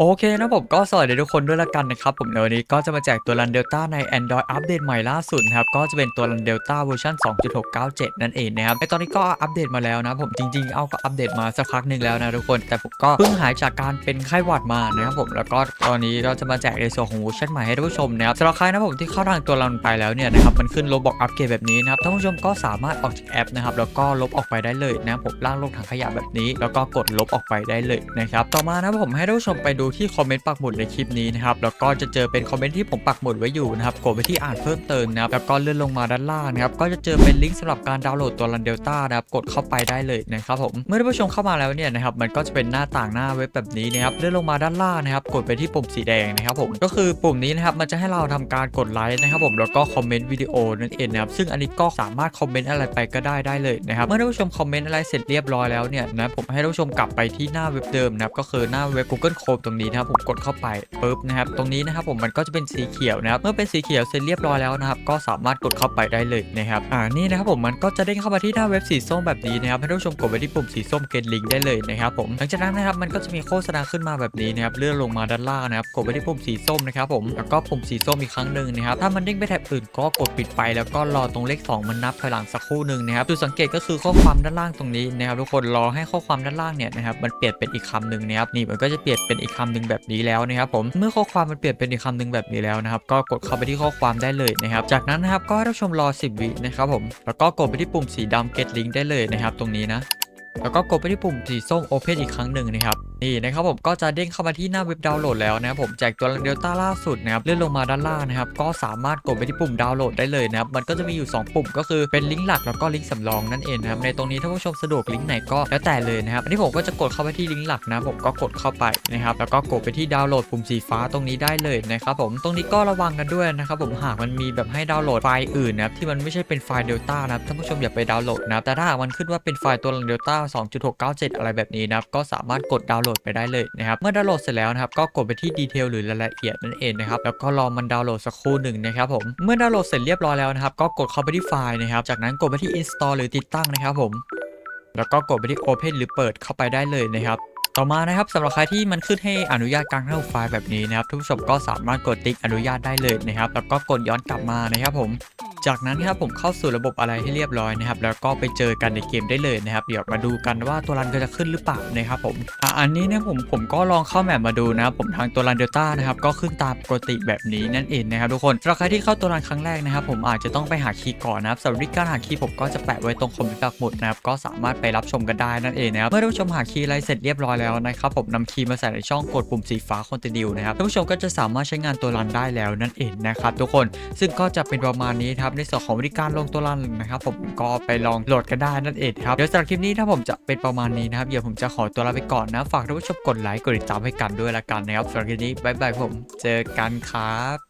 โอเคนะผมก็สวัสดีทุกคนด้วยละกันนะครับผมในวันนี้ก็จะมาแจกตัวรันเดลต้าใน Android อัปเดตใหม่ล่าสุดนะครับก็จะเป็นตัวรันเดลต้าเวอร์ชัน2.697 นั่นเองนะครับในตอนนี้ก็อัปเดตมาแล้วนะผมจริงๆเอาก็อัปเดตมาสักพักหนึ่งแล้วนะทุกคนแต่ผมก็เพิ่งหายจากการเป็นไข้หวัดมานะครับผมแล้วก็ตอนนี้เราจะมาแจกในส่วนของเวอร์ชันใหม่ให้ท่านผู้ชมนะครับสำหรับใครนะผมที่เข้าทางตัวรันไปแล้วเนี่ยนะครับมันขึ้นลบบอกอัปเกรดแบบนี้นะครับท่านผู้ชมก็สามารถออกจากแอปนะครับแล้วก็ลบออกไปได้เลยนะผมล่างลงถังขยะแบบนี้ แล้วก็กดลบออกไปได้เลยนะครับต่อมานะผมให้ท่านผู้ชมไปดููที่คอมเมนต์ปักหมุดในคลิปนี้นะครับแล้วก็จะเจอเป็นคอมเมนต์ที่ผมปักหมุดไว้อยู่นะครับกดไปที่อ่านเพิ่มเติมนะครับแล้วก็เลื่อนลงมาด้านล่างนะครับก็จะเจอเป็นลิงก์สำหรับการดาวน์โหลดตัวรันเดลต้านะครับกดเข้าไปได้เลยนะครับผมเมื่อท่านผู้ชมเข้ามาแล้วเนี่ยนะครับมันก็จะเป็นหน้าต่างหน้าเว็บแบบนี้นะครับเลื่อนลงมาด้านล่างนะครับกดไปที่ปุ่มสีแดงนะครับผมก็คือปุ่มนี้นะครับมันจะให้เราทำการกดไลค์นะครับผมแล้วก็คอมเมนต์วิดีโอนั่นเองนะครับซึ่งอันนี้ก็สามารถคอมเมนต์อะไรไปก็ได้ได้เลยนะครับเมื่อท่านผู้ชมคอมเมนต์อะไรเสร็จเรียบร้อยแล้วเนี่ยนะผมให้ท่านผู้ชมกลับไปที่หน้าเว็บเดิมนะครับก็คือหน้าเว็บ Google Chrome ตรงนี้นะครับผมกดเข้าไปปุ๊บนะครับตรงนี้นะครับผมมันก็จะเป็นสีเขียวนะครับเมื่อเป็นสีเขียวเสร็จเรียบร้อยแล้วนะครับก็สามารถกดเข้าไปได้เลยนะครับอ่านี่นะครับผมมันก็จะเด้งเข้ามาที่หน้าเว็บสีส้มแบบนี้นะครับให้ท่านผู้ชมกดไปที่ปุ่มสีส้ม get link ได้เลยนะครับผมหลังจากนั้นนะครับมันก็จะมีโฆษณาขึ้นมาแบบนี้นะครับเลื่อนลงมาด้านล่างนะครับกดไปที่ปุ่มสีส้มนะครับผมแล้วก็ปุ่มสีส้มอีกครั้งหนึ่งนะครับถ้ามันเด้งไปแถบอื่นก็กดปิดไป แล้วก็รอตรงเลข 2 มันนับถอยหลังสักครู่หนึ่งนะครับจุดสังเกตก็คือข้อความด้านล่างตรงนี้นะครับทุกคนรอให้ข้อความด้านล่างเนี่ยนะครับมันเปลี่ยนเป็นอีกคำหนึ่งนะครับนี่มันก็จะเปลี่ยนเป็นอีกคำหนึ่งแบบนี้แล้วนะครับผมเมื่อข้อความมันเปลี่ยนเป็นอีกคำหนึ่งแบบนี้แล้วนะครับก็กดเข้าไปที่ข้อความได้เลยนะครับจากนั้นนะครับก็ให้ท่านชมรอ 10 วินะครับผมแล้วก็กดไปที่ปุ่มสีดำ get link ได้เลยนะครับตรงนี้นะแล้วก็กดไปที่ปุ่มสีส้ม Open อีกครั้งหนึ่งนะครับ นี่นะครับผมก็จะเด้งเข้ามาที่หน้าเว็บดาวน์โหลดแล้วนะครับผมแจกตัวเดลต้าล่าสุดนะครับเลื่อนลงมาด้านล่างนะครับก็สามารถกดไปที่ปุ่มดาวน์โหลดได้เลยนะครับมันก็จะมีอยู่ 2 ปุ่มก็คือเป็นลิงก์หลักแล้วก็ลิงก์สำรองนั่นเองนะครับในตรงนี้ถ้าผู้ชมสะดวกลิงก์ไหนก็แล้วแต่เลยนะครับอันนี้ผมก็จะกดเข้าไปที่ลิงก์หลักนะผมก็กดเข้าไปนะครับแล้วก็กดไปที่ดาวน์โหลดปุ่มสีฟ้าตรงนี้ได้เลยนะครับผมตรงนี้ก็ระวังกันด้วยนะครับผมหากมันมีแบบให้ดาวน์โหลดไฟล์อื่นนะครับที่มันไม่ใช่เป็นไฟล์เดลต้านะครับท่านผู้ชมอย่าไปดาวน์โหลดนะครับแต่ถ้าหากมันขึ้นว่าเป็นไฟล์ตัวเดลต้า2.697 อะไรแบบนี้นะครับก็สามารถกดดาวน์โหลดไปได้เลยนะครับเมื่อดาวน์โหลดเสร็จแล้วนะครับก็กดไปที่ดีเทลหรือรายละเอียดนั่นเองนะครับแล้วก็รอมันดาวน์โหลดสักครู่หนึ่งนะครับผมเมื่อดาวน์โหลดเสร็จเรียบร้อยแล้วนะครับก็กดเข้าไปที่ไฟล์นะครับจากนั้นกดไปที่ install หรือติดตั้งนะครับผมแล้วก็กดไปที่ Open หรือเปิดเข้าไปได้เลยนะครับต่อมานะครับสำหรับใครที่มันขึ้นให้อนุญาตการเข้าไฟล์แบบนี้นะครับทุกผู้ชมก็สามารถกดติ๊กอนุญาตได้เลยนะครับแล้วก็กดย้อนกลับมานะครับผม จากนั้นครับผมเข้าสู่ระบบอะไรให้เรียบร้อยนะครับแล้วก็ไปเจอกันในเกมได้เลยนะครับ เดี๋ยวมาดูกันว่าตัวรันก็จะขึ้นหรือเปล่านะครับผมอะอันนี้เนี่ยผมผมก็ลองเข้าแมปมาดูนะครับผมทางตัวรันเดลต้านะครับก็ขึ้นตามปกติแบบนี้นั่นเองนะครับทุกคนสำหรับใครที่เข้าตัวรันครั้งแรกนะครับผมอาจจะต้องไปหาคีย์ก่อนนะครับสำหรับการหาคีย์ผมก็จะแปะไว้ตรงคอมเมนต์ปักหมุดนะครับก็สามารถไปรับชมกันได้นั่นเองนะครับเมื่อท่านผู้ชมหาคีย์อะไรเสร็จเรียบร้อยแล้วนะครับผมนำคีย์มาใส่ในช่องกดปุ่มสีฟ้า continue นะครับท่านผู้ชมก็จะสามารถใช้งานตัวรันได้แล้วนั่นเองนะครับทุกคนซึ่งก็จะเป็นประมาณนี้ครับในส่วนของวิธีการลงตัวรันนะครับผมก็ไปลองโหลดกันได้นั่นเองครับเดี๋ยวสำหรับคลิปนี้ถ้าผมจะเป็นประมาณนี้นะครับเดี๋ยวผมจะขอตัวลาไปก่อนนะฝากท่านผู้ชมกดไลค์กดติดตามให้กันด้วยละกันนะครับสำหรับคลิปนี้บ๊ายบายผมเจอกันครับ